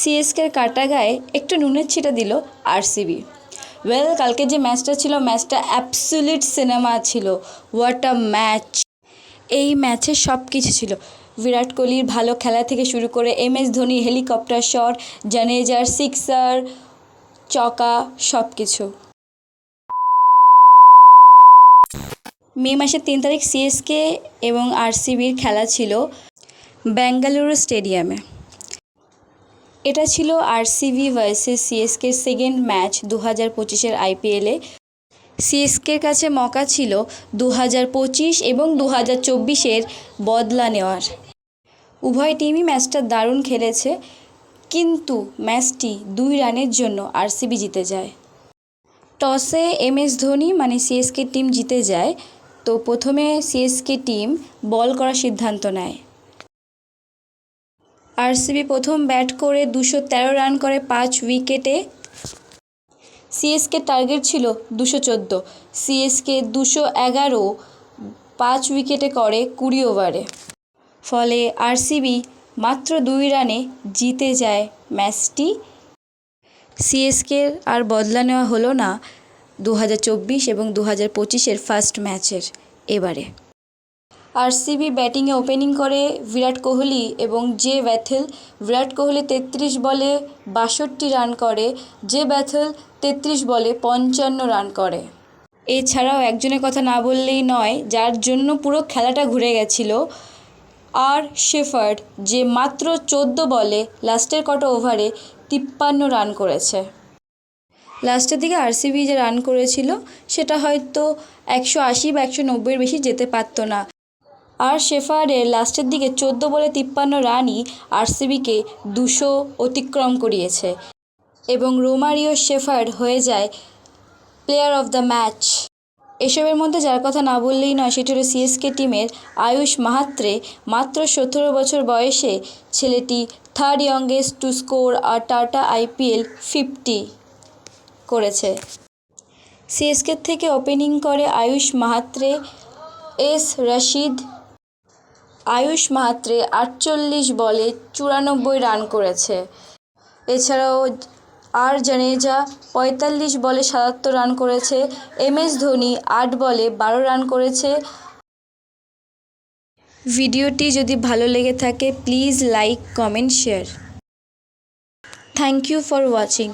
সিএসকের কাটা গায়ে একটু নুনের ছিটা দিল আরসিবি। ওয়েল, কালকে যে ম্যাচটা ছিল, ম্যাচটা অ্যাবসুলিট সিনেমা ছিল। What a match! এই ম্যাচে সব কিছু ছিল। বিরাট কোহলির ভালো খেলা থেকে শুরু করে M S Dhoni, helicopter shot জানেজার sixer, চকা সব কিছু মে মাসের তিন তারিখ সিএসকে এবং আরসিবির খেলা ছিল বেঙ্গালুরু স্টেডিয়ামে। এটা ছিল RCB versus CSK second match দু হাজার পঁচিশের আইপিএলে সিএসকের কাছে মকা ছিল দু হাজার পঁচিশ এবং দু হাজার চব্বিশের বদলা নেওয়ার। উভয় টিমই ম্যাচটা দারুণ খেলেছে, কিন্তু ম্যাচটি দুই রানের জন্য আরসিবি জিতে যায়। টসে এম এস ধোনি মানে সিএসকে টিম জিতে যায়, তো প্রথমে সিএসকে টিম বল করার সিদ্ধান্ত নেয়। আরসিবি প্রথম ব্যাট করে দুশো তেরো রান করে পাঁচ উইকেটে। সিএসকে টার্গেট ছিল দুশো চোদ্দ। সিএসকে দুশো এগারো, পাঁচ উইকেটে করে কুড়ি ওভারে। ফলে আরসিবি মাত্র দুই রানে জিতে যায় ম্যাচটি। সিএসকের আর বদলা নেওয়া হলো না দু হাজার চব্বিশ এবং দু হাজার পঁচিশের ফার্স্ট ম্যাচের এবারে। আরসিবি ব্যাটিংয়ে ওপেনিং করে বিরাট কোহলি এবং জে ব্যাথেল। বিরাট কোহলি তেত্রিশ বলে বাষট্টি রান করে, জে ব্যাথেল তেত্রিশ বলে পঞ্চান্ন রান করে। এছাড়াও একজনের কথা না বললেই নয়, যার জন্য পুরো খেলাটা ঘুরে গেছিল আর শেফার্ড, যে মাত্র চোদ্দ বলে লাস্টের কটা ওভারে তিপ্পান্ন রান করেছে। লাস্টের দিকে আরসিবি যে রান করেছিল, সেটা হয়তো একশো আশি বা একশো নব্বইয়ের বেশি যেতে পারতো না। আর শেফার্ডের লাস্টের দিকে চোদ্দ বলে তিপ্পান্ন রানই আরসিবিকে দুশো অতিক্রম করিয়েছে এবং রোমারিও শেফার্ড হয়ে যায় প্লেয়ার অফ দ্য ম্যাচ। এসবের মধ্যে যার কথা না বললেই নয়, সেটি হলো সিএসকে টিমের আয়ুষ মাহাত্রে মাত্র সতেরো বছর বয়সে ছেলেটি থার্ড ইয়ংগেস্ট টু স্কোর আর টাটা আইপিএল ফিফটি করেছে। সিএসকে থেকে ওপেনিং করে আয়ুষ মাহাত্রে এস রশিদ আয়ুষ মাহাত্রে আটচল্লিশ বলে চুরানব্বই রান করেছে। এছাড়াও আর জানেজা পঁয়তাল্লিশ বলে সাতাত্তর রান করেছে। এম এস ধোনি আট বলে বারো রান করেছে। ভিডিওটি যদি ভালো লেগে থাকে, please like, comment, share. Thank you for watching.